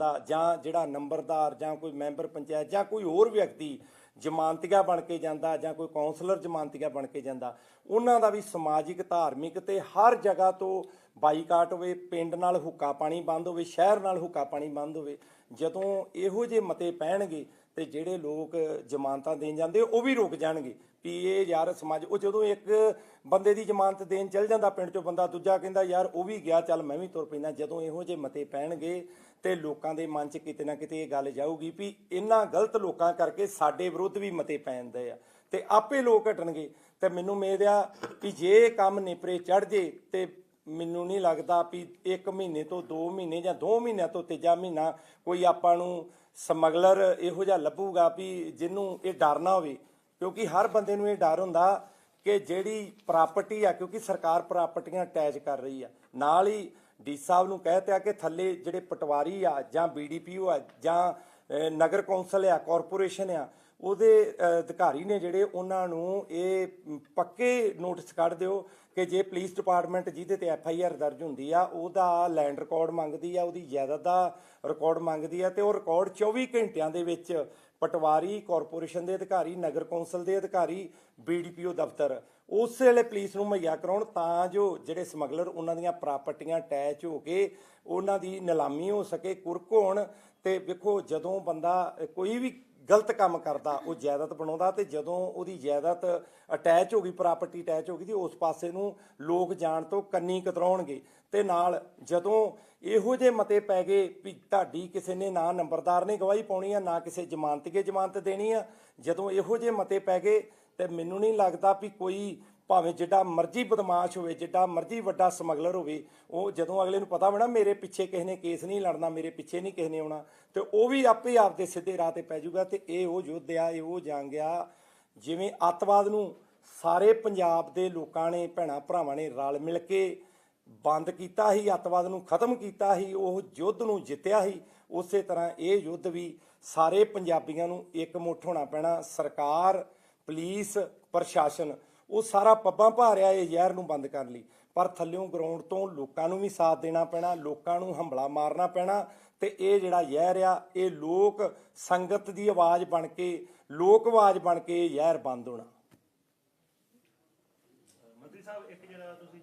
ਦਾ ਜਾਂ ਜਿਹੜਾ ਨੰਬਰਦਾਰ ਜਾਂ ਕੋਈ ਮੈਂਬਰ ਪੰਚਾਇਤ ਜਾਂ ਕੋਈ ਹੋਰ ਵਿਅਕਤੀ ਜ਼ਮਾਨਤੀਆ ਬਣ ਕੇ ਜਾਂਦਾ ਜਾਂ ਕੋਈ ਕਾਉਂਸਲਰ ਜ਼ਮਾਨਤੀਆ ਬਣ ਕੇ ਜਾਂਦਾ, ਉਹਨਾਂ ਦਾ ਵੀ ਸਮਾਜਿਕ, ਧਾਰਮਿਕ ਤੇ ਹਰ ਜਗ੍ਹਾ ਤੋਂ ਬਾਈਕਾਟ ਹੋਵੇ, ਪਿੰਡ ਨਾਲ ਹੁੱਕਾ ਪਾਣੀ ਬੰਦ ਹੋਵੇ, ਸ਼ਹਿਰ ਨਾਲ ਹੁੱਕਾ ਪਾਣੀ ਬੰਦ ਹੋਵੇ, ਜਦੋਂ ਇਹੋ ਜਿਹੇ ਮਤੇ ਪੈਣਗੇ ਤੇ ਜਿਹੜੇ ਲੋਕ ਜ਼ਮਾਨਤਾਂ ਦੇਣ ਜਾਂਦੇ, ਉਹ ਵੀ ਰੁਕ ਜਾਣਗੇ। ਵੀ ਇਹ ਯਾਰ ਸਮਾਜ, ਉਹ ਜਦੋਂ ਇੱਕ ਬੰਦੇ ਦੀ ਜ਼ਮਾਨਤ ਦੇਣ ਚੱਲ ਜਾਂਦਾ ਪਿੰਡ ਚੋਂ, ਬੰਦਾ ਦੂਜਾ ਕਹਿੰਦਾ, ਯਾਰ, ਉਹ ਵੀ ਗਿਆ, ਚੱਲ ਮੈਂ ਵੀ ਤੁਰ ਪੈਂਦਾ। ਜਦੋਂ ਇਹੋ ਜਿਹੇ ਮਤੇ ਪੈਣਗੇ ਤੇ ਲੋਕਾਂ ਦੇ ਮਨ 'ਚ ਕਿਤੇ ਨਾ ਕਿਤੇ ਇਹ ਗੱਲ ਜਾਊਗੀ ਵੀ ਇਹਨਾਂ ਗਲਤ ਲੋਕਾਂ ਕਰਕੇ ਸਾਡੇ ਵਿਰੁੱਧ ਵੀ ਮਤੇ ਪੈਂਦੇ ਆ ਤੇ ਆਪੇ ਲੋਕ ਹਟਣਗੇ। ਤੇ ਮੈਨੂੰ ਉਮੀਦ ਆ ਕਿ ਜੇ ਕੰਮ ਨੇਪਰੇ ਚੜ ਜੇ ਤੇ ਮੈਨੂੰ ਨਹੀਂ ਲੱਗਦਾ ਵੀ 1 ਮਹੀਨੇ ਤੋਂ 2 ਮਹੀਨੇ ਜਾਂ 2 ਮਹੀਨਿਆਂ ਤੋਂ ਤੀਜਾ ਮਹੀਨਾ ਕੋਈ ਆਪਾਂ ਨੂੰ ਸਮਗਲਰ ਇਹੋ ਜਿਹਾ ਲੱਭੂਗਾ ਵੀ ਜਿਹਨੂੰ ਇਹ ਡਰ ਨਾ ਹੋਵੇ। ਕਿਉਂਕਿ ਹਰ ਬੰਦੇ ਨੂੰ ਇਹ ਡਰ ਹੁੰਦਾ ਕਿ ਜਿਹੜੀ ਪ੍ਰਾਪਰਟੀ ਆ, ਕਿਉਂਕਿ ਸਰਕਾਰ ਪ੍ਰਾਪਰਟੀਆਂ ਅਟੈਚ ਕਰ ਰਹੀ ਆ। ਨਾਲ ਹੀ ਡੀ ਸਾਹਿਬ ਨੂੰ ਕਹਿ ਆ ਕਿ ਥੱਲੇ ਜਿਹੜੇ ਪਟਵਾਰੀ ਆ ਜਾਂ ਬੀਡੀਪੀਓ ਆ ਜਾਂ ਨਗਰ ਕੌਂਸਲ ਆ, ਕਾਰਪੋਰੇਸ਼ਨ ਆ ਉਹਦੇ ਅਧਿਕਾਰੀ ਨੇ ਜਿਹੜੇ ਉਹਨਾਂ ਨੂੰ ਇਹ ਪੱਕੇ ਨੋਟਿਸ ਕੱਢ ਦਿਓ ਕਿ ਜੇ ਪੁਲਿਸ ਡਿਪਾਰਟਮੈਂਟ ਜਿਹਦੇ ਤੇ ਐਫ ਆਈ ਆਰ ਦਰਜ ਹੁੰਦੀ ਆ, ਉਹਦਾ ਲੈਂਡ ਰਿਕਾਰਡ ਮੰਗਦੀ ਆ, ਉਹਦੀ ਜਾਇਦਾਦ ਦਾ ਰਿਕਾਰਡ ਮੰਗਦੀ ਆ ਤੇ ਉਹ ਰਿਕਾਰਡ 24 ਘੰਟਿਆਂ ਦੇ ਵਿੱਚ ਪਟਵਾਰੀ ਕਾਰਪੋਰੇਸ਼ਨ ਦੇ ਅਧਿਕਾਰੀ, ਨਗਰ ਕੌਂਸਲ ਦੇ ਅਧਿਕਾਰੀ ਬੀਡੀਪੀਓ ਦਫ਼ਤਰ ਉਸ ਵੇਲੇ ਪੁਲਿਸ ਨੂੰ ਮੁਹੱਈਆ ਕਰਾਉਣ ਤਾਂ ਜੋ ਜਿਹੜੇ ਸਮਗਲਰ ਉਹਨਾਂ ਦੀਆਂ ਪ੍ਰਾਪਰਟੀਆਂ ਅਟੈਚ ਹੋ ਕੇ ਉਹਨਾਂ ਦੀ ਨਿਲਾਮੀ ਹੋ ਸਕੇ, ਕੁਰਕ ਹੋਣ ਤੇ ਵੇਖੋ ਜਦੋਂ ਬੰਦਾ ਕੋਈ ਵੀ ਗਲਤ ਕੰਮ ਕਰਦਾ, ਉਹ ਜਾਇਦਾਦ ਬਣਾਉਂਦਾ ਤੇ ਜਦੋਂ ਉਹਦੀ ਜਾਇਦਾਦ ਅਟੈਚ ਹੋ ਗਈ ਪ੍ਰਾਪਰਟੀ ਅਟੈਚ ਹੋ ਗਈ ਤੇ ਉਸ ਪਾਸੇ ਨੂੰ ਲੋਕ ਜਾਣ ਤੋਂ ਕੰਨੀ ਕਤਰਾਉਣਗੇ। ਤੇ ਨਾਲ ਜਦੋਂ ਇਹੋ ਜਿਹੇ ਮਤੇ ਪੈ ਗਏ ਵੀ ਤੁਹਾਡੀ ਕਿਸੇ ਨੇ ਨਾ ਨੰਬਰਦਾਰ ਨੇ ਗਵਾਹੀ ਪਾਉਣੀ ਆ, ਨਾ ਕਿਸੇ ਜ਼ਮਾਨਤੀਏ ਜ਼ਮਾਨਤ ਦੇਣੀ ਆ, ਜਦੋਂ ਇਹੋ ਜਿਹੇ ਮਤੇ ਪੈ ਗਏ ਤੇ ਮੈਨੂੰ ਨਹੀਂ ਲੱਗਦਾ ਵੀ ਕੋਈ ਭਾਵੇਂ ਜਿੱਡਾ ਮਰਜ਼ੀ ਬਦਮਾਸ਼ ਹੋਵੇ, ਜਿੱਡਾ ਮਰਜ਼ੀ ਵੱਡਾ ਸਮਗਲਰ ਹੋਵੇ, ਉਹ ਜਦੋਂ ਅਗਲੇ ਨੂੰ ਪਤਾ ਹੋਣਾ ਮੇਰੇ ਪਿੱਛੇ ਕਿਸੇ ਨੇ ਕੇਸ ਨਹੀਂ ਲੜਨਾ, ਮੇਰੇ ਪਿੱਛੇ ਨਹੀਂ ਕਿਸੇ ਨੇ ਆਉਣਾ, ਤੇ ਉਹ ਵੀ ਆਪੇ ਆਪਦੇ ਸਿੱਧੇ ਰਾਹ ਤੇ ਪੈ ਜਾਊਗਾ ਤੇ ਇਹ ਉਹ ਯੁੱਧ ਆ, ਇਹ ਉਹ ਜੰਗ ਆ। ਜਿਵੇਂ ਅੱਤਵਾਦ ਨੂੰ ਸਾਰੇ ਪੰਜਾਬ ਦੇ ਲੋਕਾਂ ਨੇ, ਭੈਣਾ ਭਰਾਵਾਂ ਨੇ ਰਲ ਮਿਲ ਕੇ ਬੰਦ ਕੀਤਾ ਸੀ, ਅੱਤਵਾਦ ਨੂੰ ਖਤਮ ਕੀਤਾ ਸੀ, ਉਹ ਯੁੱਧ ਨੂੰ ਜਿੱਤਿਆ ਸੀ, ਉਸੇ ਤਰ੍ਹਾਂ ਇਹ ਯੁੱਧ ਵੀ ਸਾਰੇ ਪੰਜਾਬੀਆਂ ਨੂੰ ਇੱਕ ਮੁੱਠ ਹੋਣਾ ਪੈਣਾ, ਸਰਕਾਰ, ਪੁਲਿਸ, ਪ੍ਰਸ਼ਾਸਨ ਉਹ ਸਾਰਾ ਪੱਬਾਂ ਭਾ ਇਹ ਜ਼ਹਿਰ ਨੂੰ ਬੰਦ ਕਰਨ ਲਈ। ਪਰ ਥੱਲਿਓਂ ਗਰਾਊਂਡ ਤੋਂ ਲੋਕਾਂ ਨੂੰ ਵੀ ਸਾਥ ਦੇਣਾ ਪੈਣਾ, ਲੋਕਾਂ ਨੂੰ ਹੰਬਲਾ ਮਾਰਨਾ ਪੈਣਾ ਤੇ ਇਹ ਜਿਹੜਾ ਜ਼ਹਿਰ ਆ, ਇਹ ਲੋਕ ਸੰਗਤ ਦੀ ਆਵਾਜ਼ ਬਣ ਕੇ, ਲੋਕ ਆਵਾਜ਼ ਬਣ ਕੇ ਇਹ ਜ਼ਹਿਰ ਬੰਦ ਹੋਣਾ। ਮੰਤਰੀ ਸਾਹਿਬ, ਇੱਕ ਜਿਹੜਾ ਤੁਸੀਂ